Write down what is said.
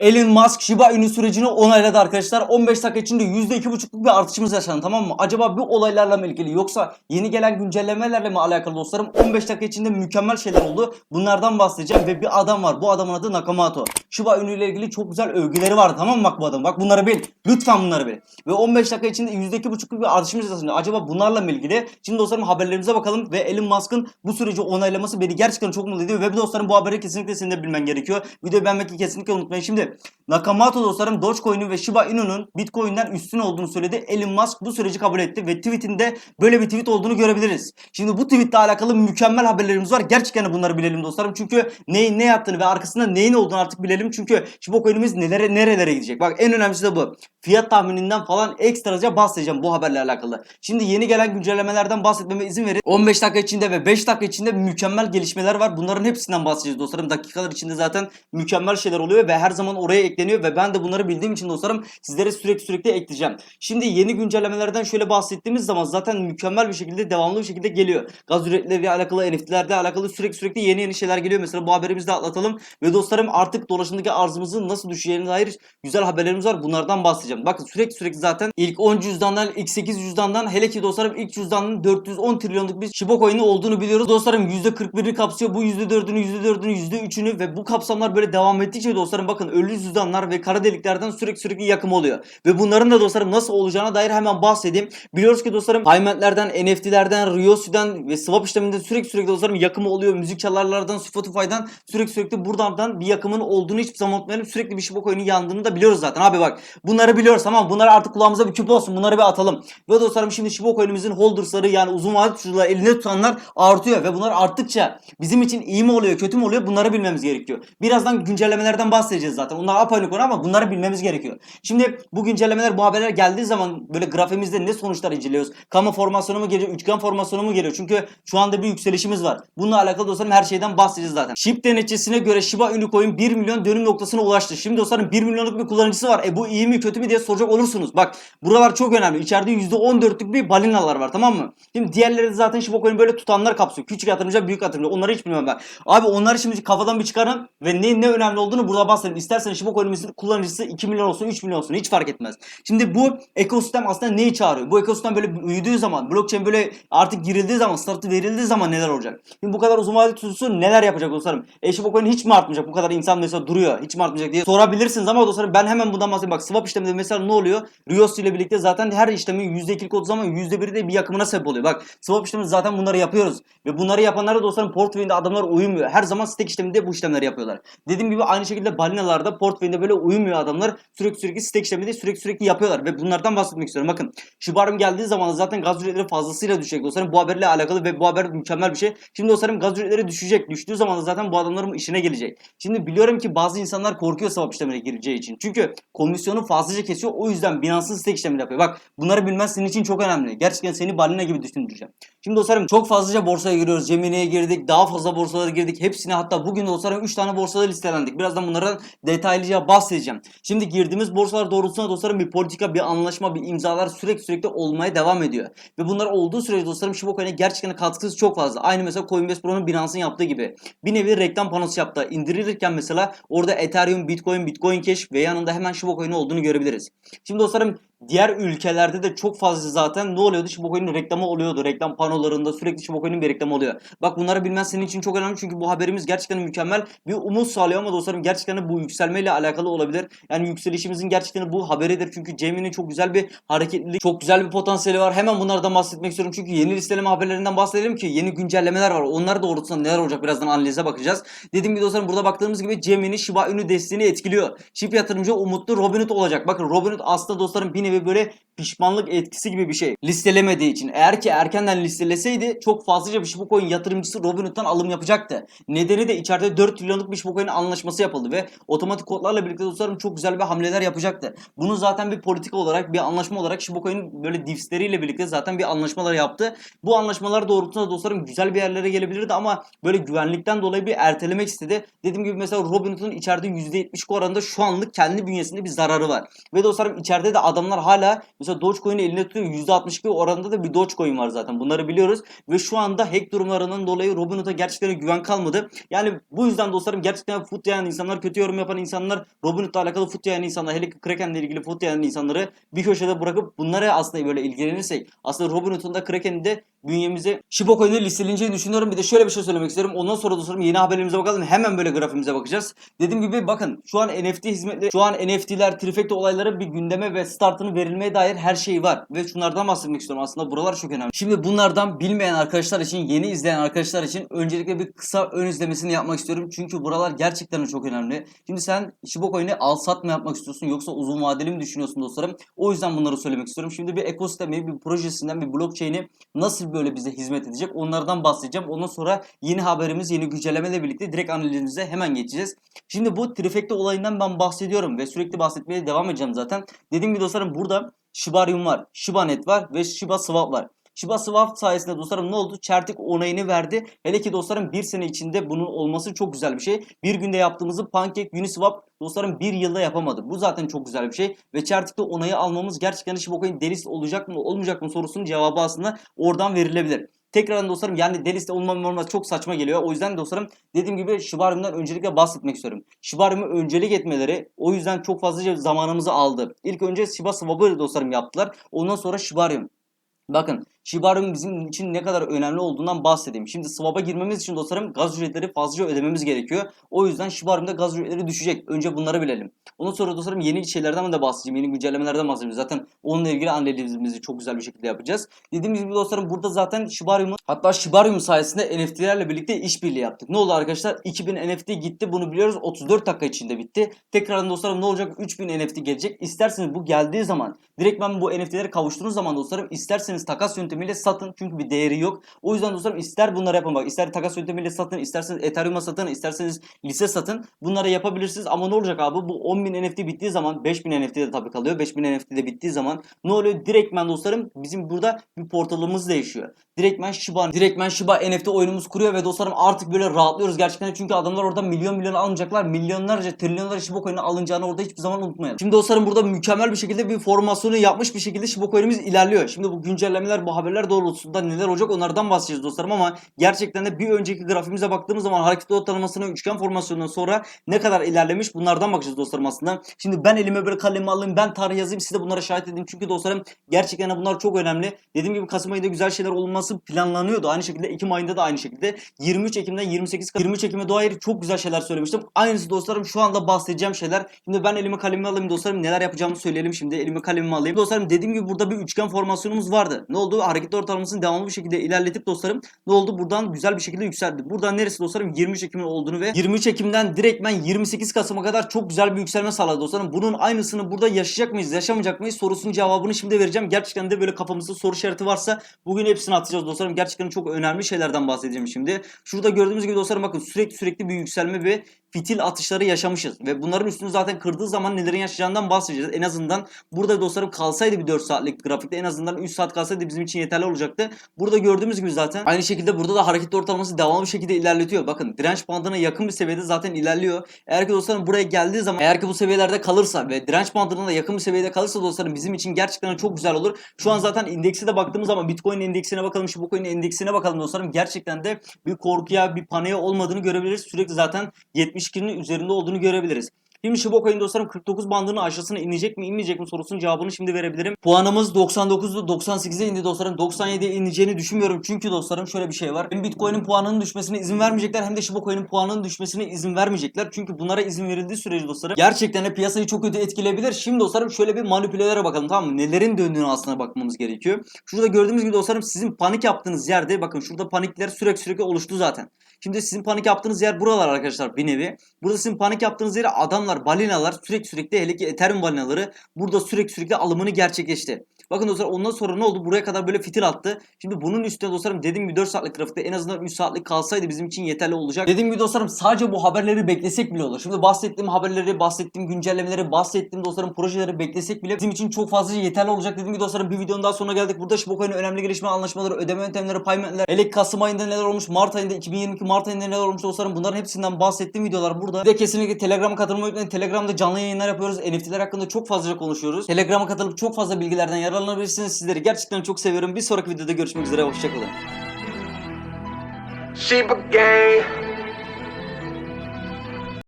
Elon Musk Shiba Inu sürecini onayladı arkadaşlar. 15 dakika içinde %2,5'luk bir artışımız yaşandı tamam mı? Acaba bu olaylarla mı ilgili yoksa yeni gelen güncellemelerle mi alakalı dostlarım? 15 dakika içinde mükemmel şeyler oldu. Bunlardan bahsedeceğim ve bir adam var. Bu adamın adı Nakamoto. Shiba Inu ile ilgili çok güzel övgüleri vardı tamam mı bak bu adam? Bak bunları bil. Lütfen bunları bil. Ve 15 dakika içinde %2,5'luk bir artışımız yaşandı. Acaba bunlarla mı ilgili? Şimdi dostlarım haberlerimize bakalım ve Elon Musk'ın bu süreci onaylaması beni gerçekten çok mutlu ediyor. Ve dostlarım bu haberi kesinlikle senin de bilmen gerekiyor. Videoyu beğenmeyi kesinlikle unutmayın. Şimdi Nakamoto dostlarım Dogecoin'in ve Shiba Inu'nun Bitcoin'den üstün olduğunu söyledi. Elon Musk bu süreci kabul etti ve tweetinde böyle bir tweet olduğunu görebiliriz. Şimdi bu tweetle alakalı mükemmel haberlerimiz var. Gerçekten bunları bilelim dostlarım. Çünkü neyin ne yattığını ve arkasında neyin olduğunu artık bilelim. Çünkü Shiba Coin'imiz nelere nerelere gidecek. Bak en önemlisi de bu. Fiyat tahmininden falan ekstraca bahsedeceğim bu haberle alakalı. Şimdi yeni gelen güncellemelerden bahsetmeme izin verin. 15 dakika içinde ve 5 dakika içinde mükemmel gelişmeler var. Bunların hepsinden bahsedeceğiz dostlarım. Dakikalar içinde zaten mükemmel şeyler oluyor ve her zaman oraya ekleniyor ve ben de bunları bildiğim için dostlarım sizlere sürekli sürekli ekleyeceğim. Şimdi yeni güncellemelerden şöyle bahsettiğimiz zaman zaten mükemmel bir şekilde devamlı bir şekilde geliyor. Gaz üretleriyle alakalı, NFT'lerle alakalı sürekli sürekli yeni yeni şeyler geliyor. Mesela bu haberimizi de atlatalım ve dostlarım artık dolaşımdaki arzımızın nasıl düşeceğine dair güzel haberlerimiz var. Bunlardan bahsedeceğim. Bakın sürekli sürekli zaten ilk 10 cüzdandan, ilk 8 cüzdandan hele ki dostlarım ilk cüzdanın 410 trilyonluk bir Shiba Coin'i olduğunu biliyoruz. Dostlarım %41'ini kapsıyor. Bu %4'ünü, %4'ünü, %3'ünü ve bu kapsamlar böyle devam ettikçe dostlarım bakın ölü cüzdanlar ve kara deliklerden sürekli sürekli yakım oluyor. Ve bunların da dostlarım nasıl olacağına dair hemen bahsedeyim. Biliyoruz ki dostlarım Payment'lerden, NFT'lerden, Riosi'den ve swap işleminde sürekli sürekli dostlarım yakımı oluyor. Müzik çalarlardan, Spotify'dan sürekli sürekli buradan bir yakımın olduğunu hiçbir zaman unutmayalım. Sürekli bir Shiba Coin'in yandığını da biliyoruz zaten. Abi bak bunları biliyoruz tamam bunları artık kulağımıza bir küp olsun. Bunları bir atalım. Ve dostlarım şimdi Shiba Coin'imizin holders'ları yani uzun vadeli tutucuları elinde tutanlar artıyor ve bunlar arttıkça bizim için iyi mi oluyor, kötü mü oluyor bunları bilmemiz gerekiyor. Birazdan güncellemelerden bahsedeceğiz zaten. Onlar apayrı konu ama bunları bilmemiz gerekiyor. Şimdi bu güncellemeler, bu haberler geldiği zaman böyle grafimizde ne sonuçlar inceliyoruz? Kama formasyonu mu geliyor, üçgen formasyonu mu geliyor? Çünkü şu anda bir yükselişimiz var. Bununla alakalı dostlarım her şeyden bahsedeceğiz zaten. SHIB denetçisine göre Shiba Inu Coin 1 milyon dönüm noktasına ulaştı. Şimdi dostlarım 1 milyonluk bir kullanıcısı var. E bu iyi mi kötü mü diye soracak olursunuz. Bak buralar çok önemli. İçeride %14'lük bir balinalar var tamam mı? Şimdi diğerleri de zaten Shiba Coin'i böyle tutanlar kapsıyor. Küçük yatırımcı, büyük yatırımcı. Onları hiç bilmem ben. Abi onları şimdi kafadan bir çıkarın ve ne ne önemli olduğunu burada bahsedin. İsterseniz Shiba Coin'imizin kullanıcısı 2 milyon olsun, 3 milyon olsun hiç fark etmez. Şimdi bu ekosistem aslında neyi çağırıyor? Bu ekosistem böyle büyüdüğü zaman, blockchain böyle artık girildiği zaman, startı verildiği zaman neler olacak? Şimdi bu kadar uzun vadeli tutulsun neler yapacak dostlarım? E Shiba Coin hiç mi artmayacak? Bu kadar insan mesela duruyor. Hiç mi artmayacak diye sorabilirsiniz ama dostlarım ben hemen bundan bahsedeyim. Bak swap işleminde mesela ne oluyor? Rios ile birlikte zaten her işlemin %2'lik olduğu zaman %1'i de bir yakımına sebep oluyor. Bak swap işleminde zaten bunları yapıyoruz. Ve bunları yapanlara dostlarım portföyünde adamlar uyumuyor. Her zaman stake işleminde bu işlemleri yapıyorlar. Dediğim gibi aynı şekilde balinalarda portföyünde böyle uyumuyor adamlar. Sürekli sürekli stake işleminde sürekli sürekli yapıyorlar. Ve bunlardan bahsetmek istiyorum. Bakın Shibarum geldiği zaman zaten gaz ücretleri fazlasıyla düşecek dostlarım. Bu haberle alakalı ve bu haber mükemmel bir şey. Şimdi dostlarım gaz ücretleri düşecek. Düştüğü zaman da zaten bu adamların işine gelecek. Şimdi biliyorum ki bazı insanlar korkuyor swap işlemine gireceği için. Çünkü komisyonu fazlaca kesiyor. O yüzden Binance'ın stake işlemini yapıyor. Bak bunları bilmen senin için çok önemli. Gerçekten seni balina gibi düşündüreceğim. Şimdi dostlarım çok fazlaca borsaya giriyoruz. Gemini'ye girdik. Daha fazla borsalara girdik. Hepsine hatta bugün dostlarım 3 tane borsada listelendik. Birazdan bunlardan detaylıca bahsedeceğim. Şimdi girdiğimiz borsalar doğrultusunda dostlarım bir politika, bir anlaşma, bir imzalar sürekli sürekli olmaya devam ediyor. Ve bunlar olduğu sürece dostlarım Shiba Coin'e gerçekten katkısı çok fazla. Aynı mesela Coinbase Pro'nun Binance'ın yaptığı gibi. Bir nevi reklam panosu yaptı. İndirilirken mesela orada Ethereum, Bitcoin, Bitcoin Cash ve yanında hemen Shiba Coin'i olduğunu görebiliriz. Şimdi dostlarım diğer ülkelerde de çok fazla zaten ne oluyordu? Shiba Coin'in reklamı oluyordu. Reklam panolarında sürekli Shiba Coin'in bir reklamı oluyor. Bak bunları bilmen senin için çok önemli çünkü bu haberimiz gerçekten mükemmel bir umut sağlıyor ama dostlarım gerçekten bu yükselmeyle alakalı olabilir. Yani yükselişimizin gerçekten bu haberidir çünkü Cemil'in çok güzel bir hareketlilik, çok güzel bir potansiyeli var. Hemen bunlardan bahsetmek istiyorum çünkü yeni listeleme haberlerinden bahsedelim ki yeni güncellemeler var. Onlar doğrultusunda neler olacak birazdan analize bakacağız. Dediğim gibi dostlarım burada baktığımız gibi Cemil'in Shiba Inu desteğini etkiliyor. Şip yatırımcı umutlu Robinhood olacak. Bakın Robinhood aslında dostlarım bir nevi böyle pişmanlık etkisi gibi bir şey. Listelemediği için. Eğer ki erkenden listeleseydi çok fazlaca bir Shiba Coin yatırımcısı Robinhood'dan alım yapacaktı. Nedeni de içeride 4 trilyonluk bir Shiba Coin anlaşması yapıldı ve otomatik kodlarla birlikte dostlarım çok güzel bir hamleler yapacaktı. Bunu zaten bir politika olarak, bir anlaşma olarak Shiba Coin böyle divsleriyle birlikte zaten bir anlaşmalar yaptı. Bu anlaşmalar doğrultusunda dostlarım güzel bir yerlere gelebilirdi ama böyle güvenlikten dolayı bir ertelemek istedi. Dediğim gibi mesela Robinhood'un içeride %70 oranında şu anlık kendi bünyesinde bir zararı var. Ve dostlarım içeride de adamlar hala Mesela Dogecoin'i elinde tutuyor. %62 oranında da bir Dogecoin var zaten. Bunları biliyoruz. Ve şu anda hack durumlarından dolayı Robinhood'a gerçekten güven kalmadı. Yani bu yüzden dostlarım gerçekten fut yayan insanlar, kötü yorum yapan insanlar, Robinhood'la alakalı fut yayan insanlar, hele ki Kraken'le ilgili fut yayan insanları bir köşede bırakıp bunlara aslında böyle ilgilenirsek aslında Robinhood'un da Kraken'in de bünyemize Shiba listeleneceğini düşünüyorum. Bir de şöyle bir şey söylemek istiyorum. Ondan sonra dostlarım yeni haberlerimize bakalım. Hemen böyle grafiğimize bakacağız. Dediğim gibi bakın şu an NFT hizmetleri, şu an NFT'ler, trifecta olayları bir gündeme ve startını verilmeye dair her şey var. Ve şunlardan bahsetmek istiyorum. Aslında buralar çok önemli. Şimdi bunlardan bilmeyen arkadaşlar için, yeni izleyen arkadaşlar için öncelikle bir kısa ön izlemesini yapmak istiyorum. Çünkü buralar gerçekten çok önemli. Şimdi sen Shiba Coin'i al sat mı yapmak istiyorsun yoksa uzun vadeli mi düşünüyorsun dostlarım? O yüzden bunları söylemek istiyorum. Şimdi bir ekosistemi, bir projesinden, bir blockchain'i nasıl böyle bize hizmet edecek onlardan bahsedeceğim. Ondan sonra yeni haberimiz, yeni güncellemeyle birlikte direkt analizimize hemen geçeceğiz. Şimdi bu trifecta olayından ben bahsediyorum ve sürekli bahsetmeye devam edeceğim zaten. Dediğim gibi dostlarım burada Shibarium var, Shibanet var ve Shiba Swap var. Shiba Swap sayesinde dostlarım ne oldu? Çertik onayını verdi. Hele ki dostlarım bir sene içinde bunun olması çok güzel bir şey. Bir günde yaptığımızı Pancake, Uniswap dostlarım bir yılda yapamadı. Bu zaten çok güzel bir şey. Ve Çertik'te onayı almamız gerçekten Shiba Coin delist olacak mı olmayacak mı sorusunun cevabı aslında oradan verilebilir. Tekrardan dostlarım yani deliste olmam olmaz çok saçma geliyor. O yüzden dostlarım dediğim gibi Shibarium'dan öncelikle bahsetmek istiyorum. Shibarium'u öncelik etmeleri o yüzden çok fazlaca zamanımızı aldı. İlk önce Shiba Swap'ı dostlarım yaptılar. Ondan sonra Shibarium. Bakın Shibarium bizim için ne kadar önemli olduğundan bahsedeyim. Şimdi swap'a girmemiz için dostlarım gaz ücretleri fazlaca ödememiz gerekiyor. O yüzden Shibarium'da gaz ücretleri düşecek. Önce bunları bilelim. Ondan sonra dostlarım yeni şeylerden de bahsedeceğim. Yeni güncellemelerden bahsedeceğim. Zaten onunla ilgili analizimizi çok güzel bir şekilde yapacağız. Dediğimiz gibi dostlarım burada zaten Shibarium'un hatta Shibarium sayesinde NFT'lerle birlikte işbirliği yaptık. Ne oldu arkadaşlar? 2000 NFT gitti. Bunu biliyoruz. 34 dakika içinde bitti. Tekrardan dostlarım ne olacak? 3000 NFT gelecek. İsterseniz bu geldiği zaman direkt ben bu NFT'leri kavuştuğunuz zaman dostlarım isterseniz takas yöntemiyle satın. Çünkü bir değeri yok. O yüzden dostlarım ister bunları yapın bak. ister takas yöntemiyle satın. isterseniz Ethereum'a satın. isterseniz lise satın. Bunları yapabilirsiniz. Ama ne olacak abi? Bu 10.000 NFT bittiği zaman 5.000 NFT de tabii kalıyor. 5.000 NFT de bittiği zaman ne oluyor? Direktmen dostlarım bizim burada bir portalımız değişiyor. Direktmen Shiba, direktmen Shiba NFT oyunumuz kuruyor ve dostlarım artık böyle rahatlıyoruz gerçekten. Çünkü adamlar orada milyon milyon almayacaklar. Milyonlarca, trilyonlarca Shiba coin'i alınacağını orada hiçbir zaman unutmayalım. Şimdi dostlarım burada mükemmel bir şekilde bir formasyonu yapmış bir şekilde Shiba coin'imiz ilerliyor. Şimdi bu güncellemeler, bu haberler doğrultusunda neler olacak onlardan bahsedeceğiz dostlarım ama gerçekten de bir önceki grafiğimize baktığımız zaman hareket ortalamasının üçgen formasyonundan sonra ne kadar ilerlemiş bunlardan bakacağız dostlarım aslında. Şimdi ben elime böyle kalemi alayım, ben tarih yazayım, size bunlara şahit edeyim. Çünkü dostlarım gerçekten de bunlar çok önemli. Dediğim gibi Kasım ayında güzel şeyler olması planlanıyordu. Aynı şekilde Ekim ayında da aynı şekilde 23 Ekim'den 28 Kasım 23 Ekim'e dair çok güzel şeyler söylemiştim. Aynısı dostlarım şu anda bahsedeceğim şeyler. Şimdi ben elime kalemimi alayım dostlarım. Neler yapacağımı söyleyelim şimdi. Elime kalemimi alayım. Dostlarım dediğim gibi burada bir üçgen formasyonumuz vardı. Ne oldu? Hareket ortalamasını devamlı bir şekilde ilerletip dostlarım ne oldu? Buradan güzel bir şekilde yükseldi. Buradan neresi dostlarım? 23 Ekim'in olduğunu ve 23 Ekim'den direktmen 28 Kasım'a kadar çok güzel bir yükselme sağladı dostlarım. Bunun aynısını burada yaşayacak mıyız? Yaşamayacak mıyız? Sorusunun cevabını şimdi vereceğim. Gerçekten de böyle kafamızda soru işareti varsa bugün hepsini atacağız dostlarım. Gerçekten çok önemli şeylerden bahsedeceğim şimdi. Şurada gördüğümüz gibi dostlarım bakın sürekli sürekli bir yükselme ve fitil atışları yaşamışız. Ve bunların üstünü zaten kırdığı zaman nelerin yaşayacağından bahsedeceğiz. En azından burada dostlarım kalsaydı bir 4 saatlik grafikte en azından 3 saat kalsaydı bizim için yeterli olacaktı. Burada gördüğümüz gibi zaten aynı şekilde burada da hareket ortalaması devamlı bir şekilde ilerletiyor. Bakın direnç bandına yakın bir seviyede zaten ilerliyor. Eğer ki dostlarım buraya geldiği zaman eğer ki bu seviyelerde kalırsa ve direnç bandına da yakın bir seviyede kalırsa dostlarım bizim için gerçekten çok güzel olur. Şu an zaten indeksi de baktığımız zaman Bitcoin endeksine bakalım, şu Bitcoin endeksine bakalım dostlarım. Gerçekten de bir korkuya, bir paniğe olmadığını görebiliriz. Sürekli zaten 72'nin üzerinde olduğunu görebiliriz. Şimdi Shiba Coin dostlarım 49 bandının aşağısına inecek mi inmeyecek mi sorusunun cevabını şimdi verebilirim. Puanımız 99'du 98'e indi dostlarım. 97'ye ineceğini düşünmüyorum. Çünkü dostlarım şöyle bir şey var. Hem Bitcoin'in puanının düşmesine izin vermeyecekler hem de Coin'in puanının düşmesine izin vermeyecekler. Çünkü bunlara izin verildiği sürece dostlarım gerçekten de piyasayı çok kötü etkileyebilir. Şimdi dostlarım şöyle bir manipülelere bakalım tamam mı? Nelerin döndüğünü aslında bakmamız gerekiyor. Şurada gördüğümüz gibi dostlarım sizin panik yaptığınız yerde bakın şurada panikler sürekli sürekli oluştu zaten. Şimdi sizin panik yaptığınız yer buralar arkadaşlar bir nevi. Burada sizin panik yaptığınız yere adamlar, balinalar sürekli sürekli hele ki Ethereum balinaları burada sürekli sürekli alımını gerçekleşti. Bakın dostlar ondan sonra ne oldu? Buraya kadar böyle fitil attı. Şimdi bunun üstüne dostlarım dediğim gibi 4 saatlik grafikte en azından 3 saatlik kalsaydı bizim için yeterli olacak. Dediğim gibi dostlarım sadece bu haberleri beklesek bile olur. Şimdi bahsettiğim haberleri, bahsettiğim güncellemeleri, bahsettiğim dostlarım projeleri beklesek bile bizim için çok fazla yeterli olacak. Dediğim gibi dostlarım bir videonun daha sonuna geldik. Burada Shiba Coin'in önemli gelişme anlaşmaları, ödeme yöntemleri, paymentler, hele Kasım ayında neler olmuş, Mart ayında, 2022 Mart ayında neler olmuş dostlarım bunların hepsinden bahsettiğim videolar burada. Bir de kesinlikle Telegram'a katılmayı unutmayın Telegram'da canlı yayınlar yapıyoruz. NFT'ler hakkında çok fazlaca konuşuyoruz. Telegram'a katılıp çok fazla bilgilerden yararlanabilirsiniz. Sizleri gerçekten çok seviyorum. Bir sonraki videoda görüşmek üzere. Hoşçakalın. Gang.